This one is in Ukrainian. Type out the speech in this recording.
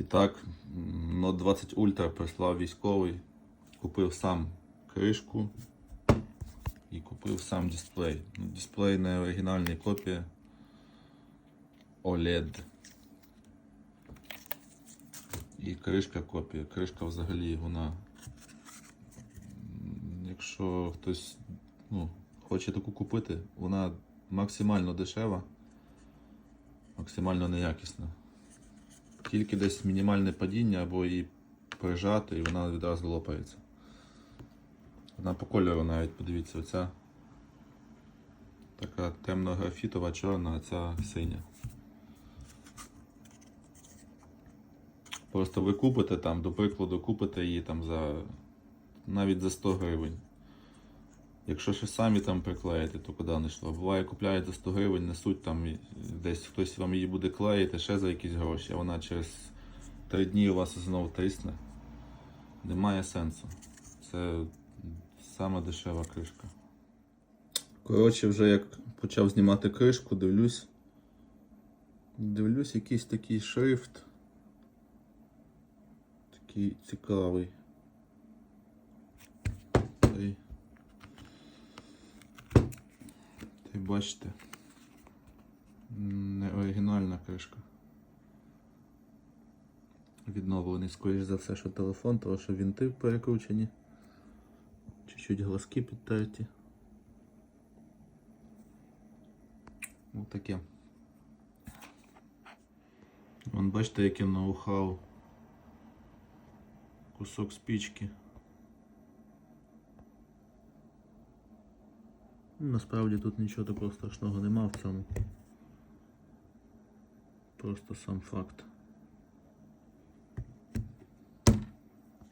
І так, Note 20 Ultra прислав військовий, купив сам кришку і купив сам дисплей. Ну, Дисплей не оригінальний копія OLED. І кришка копія. Кришка взагалі вона. Якщо хтось ну, хоче таку купити, вона максимально дешева, максимально неякісна. Тільки десь мінімальне падіння або її прижати, і вона відразу лопається. Вона по кольору навіть, подивіться, оця така темно-графітова, чорна, а ця синя. Просто ви купите там, до прикладу, купите її там за навіть за 100 гривень. Якщо ще самі там приклеїте, то куди не йшло. Буває, купляють за 100 гривень, несуть там десь хтось вам її буде клеїти ще за якісь гроші, а вона через 3 дні у вас знову трісне. Немає сенсу. Це сама дешева кришка. Коротше, вже як почав знімати кришку, дивлюсь. Дивлюсь якийсь такий шрифт. Такий цікавий. Бачите. Не оригінальна кришка. Відновлений, скоріш за все, що телефон, тому що вінти перекручені. Чуть-чуть глазки підтерті. Ось таке. Вон бачите, яке ноу-хау. Кусок спічки. Насправді тут нічого такого страшного нема в цьому. Просто сам факт.